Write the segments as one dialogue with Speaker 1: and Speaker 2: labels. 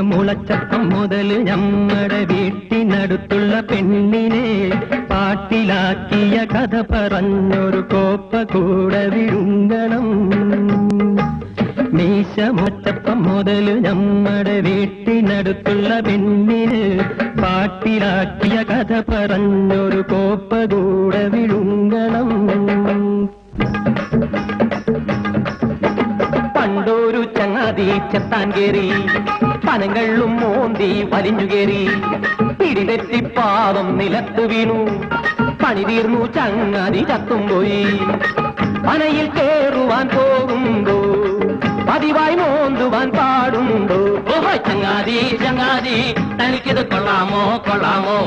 Speaker 1: മുളച്ചപ്പം മുതൽ നമ്മുടെ വീട്ടിനടുത്തുള്ള പെണ്ണിനെ പാട്ടിലാക്കിയ കഥ പറഞ്ഞൊരു കോപ്പ കൂടെ വിഴുങ്ങണം. മീശ മുതൽ നമ്മുടെ വീട്ടിനടുത്തുള്ള പെണ്ണിന് പാട്ടിലാക്കിയ കഥ പറഞ്ഞൊരു കോപ്പ കൂടെ വിഴുങ്ങണം. ചങ്ങാതി ചെത്താൻ കേറി. പനങ്ങളും മോന്തി വലിഞ്ഞു കേറി. പിടിതെറ്റി പാവം നിലത്ത് വീണു. പണി തീർന്നു ചങ്ങാതി ചത്തും പോയി. പനയിൽ കേറുവാൻ പോകുമ്പോ പതിവായി മോന്തുവാൻ പാടുണ്ടോ ഓഹോയ് ചങ്ങാതി ചങ്ങാതി തനിക്കിത് കൊള്ളാമോ കൊള്ളാമോ?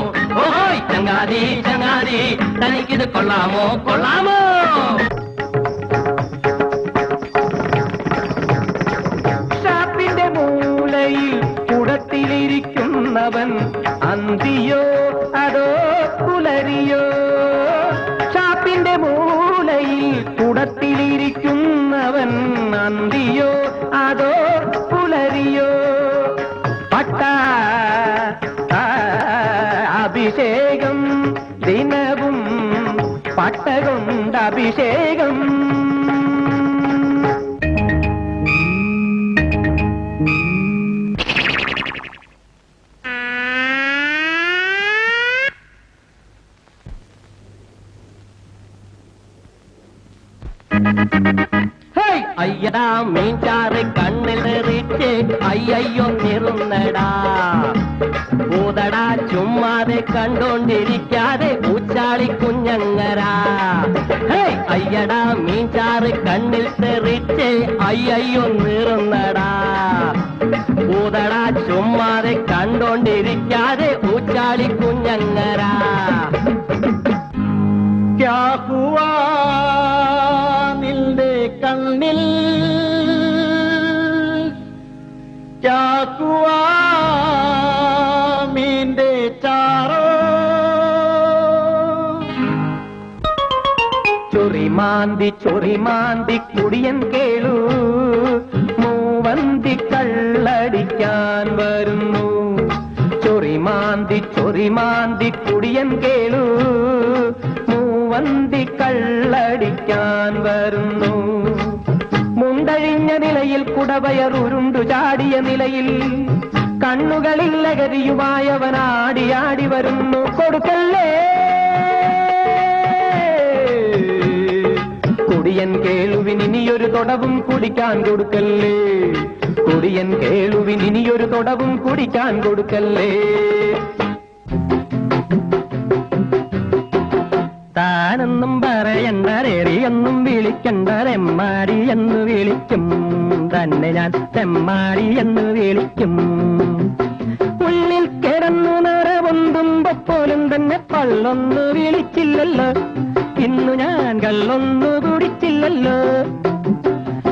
Speaker 1: ഓഹോയ് ചങ്ങാതി ചങ്ങാതി തനിക്കിത് കൊള്ളാമോ കൊള്ളാമോ? അന്തിയോ അതോ പുലരിയോ? ചാപ്പിന്റെ മൂലയിൽ കുടത്തിലിരിക്കുന്നവൻ അന്തിയോ അതോ പുലരിയോ? പട്ട അഭിഷേകം ദിനവും പട്ട കൊണ്ട് അഭിഷേകം ஐயடா மீன்சாறு கண்ணிலிருச்சு ஐயையோ நிறந்தடா பூதடா சும்மாதே கண்டோண்டிருக்காதே பூச்சாளி குஞ்சங்கரா. ஐயடா மீன்சாறு கண்ணில் தெரிச்சு ஐயையோ நிறந்தடா பூதடா சும்மாதே கண்டோண்டிருக்காதே பூச்சாளி குஞ்சங்கரா. क्या हुआ കണ്ണിൽ ചാക്കുവാമീന്റെ ചാറോ. ചൊറിമാന്തി ചൊറിമാന്തി കുടിയൻ കേളു. മൂവന്തി കള്ളടിക്കാൻ വരുന്നു. ചൊറിമാന്തി ചൊറിമാന്തി കുടിയൻ കേളു. മൂവന്തി കള്ളടിക്കാൻ വരുന്നു. മുണ്ടഴിഞ്ഞ നിലയിൽ കുടവയർ ഉരുണ്ടു ചാടിയ നിലയിൽ. കണ്ണുകളിൽ ലഹരിയുമായവനാടി ആടി വരുന്നു. കൊടുക്കല്ലേ? കുടിയൻ കേളുവിൻ ഇനിയൊരു തൊടവും കുടിക്കാൻ കൊടുക്കല്ലേ? കുടിയൻ കേളുവിൻ ഇനിയൊരു തൊടവും കുടിക്കാൻ കൊടുക്കല്ലേ? താനെന്നും പറയണ്ട രേറിയൊന്നും വിളിക്കണ്ട രമ്മാടി എന്ന് വിളിക്കും. തന്നെ ഞാൻ തെമ്മാടി എന്ന് വിളിക്കും. ഉള്ളിൽ കിടന്നു നിറവൊന്തുമ്പോ പോലും തന്നെ പള്ളൊന്നു വിളിച്ചില്ലല്ലോ. ഇന്നു ഞാൻ കള്ളൊന്നു കുടിച്ചില്ലല്ലോ.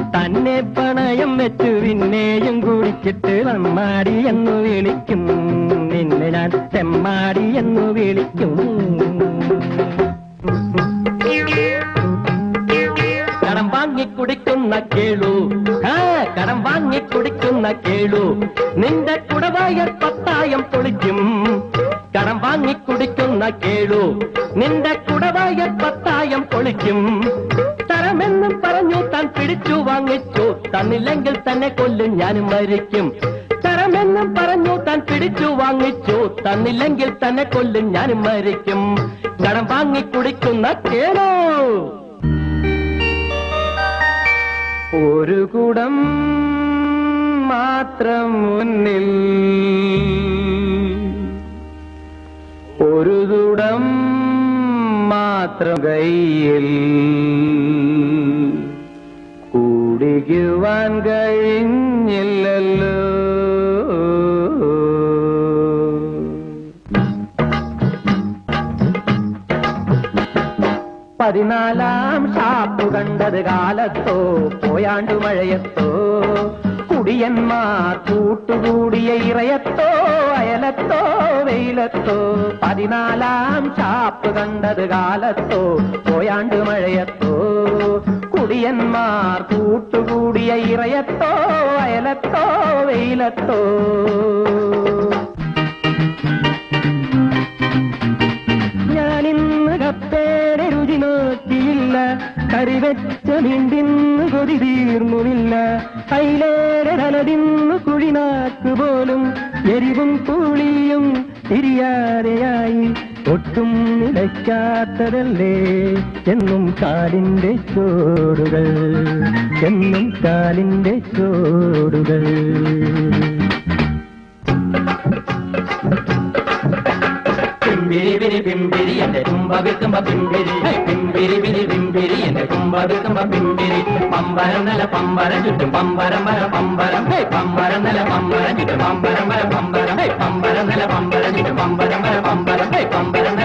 Speaker 1: തന്നെ പണയം വെച്ചു പിന്നെയും കുടിച്ചിട്ട് നമ്മാടി എന്ന് വിളിക്കും. നിന്നെ ഞാൻ തെമ്മാടി എന്ന് വിളിക്കും. കുടിക്കുന്ന കേളു. കടം വാങ്ങി കുടിക്കുന്ന കേളു. നിന്റെ കുടവായർ പത്തായം പൊളിക്കും. കടം വാങ്ങി കുടിക്കുന്ന കേളു. നിന്റെ കുടവായർ പത്തായം പൊളിക്കും. തരമെന്നും പറഞ്ഞു താൻ പിടിച്ചു വാങ്ങിച്ചു. തന്നില്ലെങ്കിൽ തന്നെ കൊല്ലും ഞാനും മരിക്കും. തരമെന്നും പറഞ്ഞു താൻ പിടിച്ചു വാങ്ങിച്ചു. തന്നില്ലെങ്കിൽ തന്നെ കൊല്ലും ഞാനും മരിക്കും. കടം വാങ്ങി കുടിക്കുന്ന കേളു. ഒരു കുടം മാത്രം മുന്നിൽ. ഒരു കുടം മാത്രം കയ്യിൽ. കുടിക്കുവാൻ കഴിഞ്ഞില്ലല്ലോ. പതിനാലാം ഷാപ്പ് കണ്ടത് കാലത്തോ പോയാണ്ടു മഴയത്തോ. കുടിയന്മാർ കൂട്ടുകൂടിയ ഇറയത്തോ അയലത്തോ വെയിലത്തോ. പതിനാലാം ഷാപ്പ് കണ്ടത് കാലത്തോ പോയാണ്ടു മഴയത്തോ.
Speaker 2: കുടിയന്മാർ കൂട്ടുകൂടിയ ഇറയത്തോ അയലത്തോ വെയിലത്തോ. കറിവെച്ച നീണ്ടിന്ന് കൊതി തീർന്നുമില്ല കൈലേറെ തലതിന്നു കുഴിനാക്ക് പോലും എരിവും പുളിയും തിരിയാതെയായി. ഒട്ടും നിലയ്ക്കാത്തതല്ലേ എന്നും കാലിന്റെ ചോടുകൾ. എന്നും കാലിന്റെ ചോടുകൾ.
Speaker 3: പിമ്പിരി പിരി പിമ്പിരി എന്റെ തുമ്പ വിൽക്കുമ്പ പിമ്പിരി. പിമ്പിരി പിരി പിമ്പിരി എന്റെ തുമ്പ വിൽക്കുമ്പ പിമ്പിരി. പമ്പരം നില പമ്പരം ചുറ്റും പമ്പരം വര പമ്പരം. പമ്പരം നില പമ്പരം ചുറ്റും പമ്പരം വര പമ്പരം. പമ്പരം നില പമ്പരം ചുറ്റും പമ്പരം വര പമ്പരം. പമ്പരം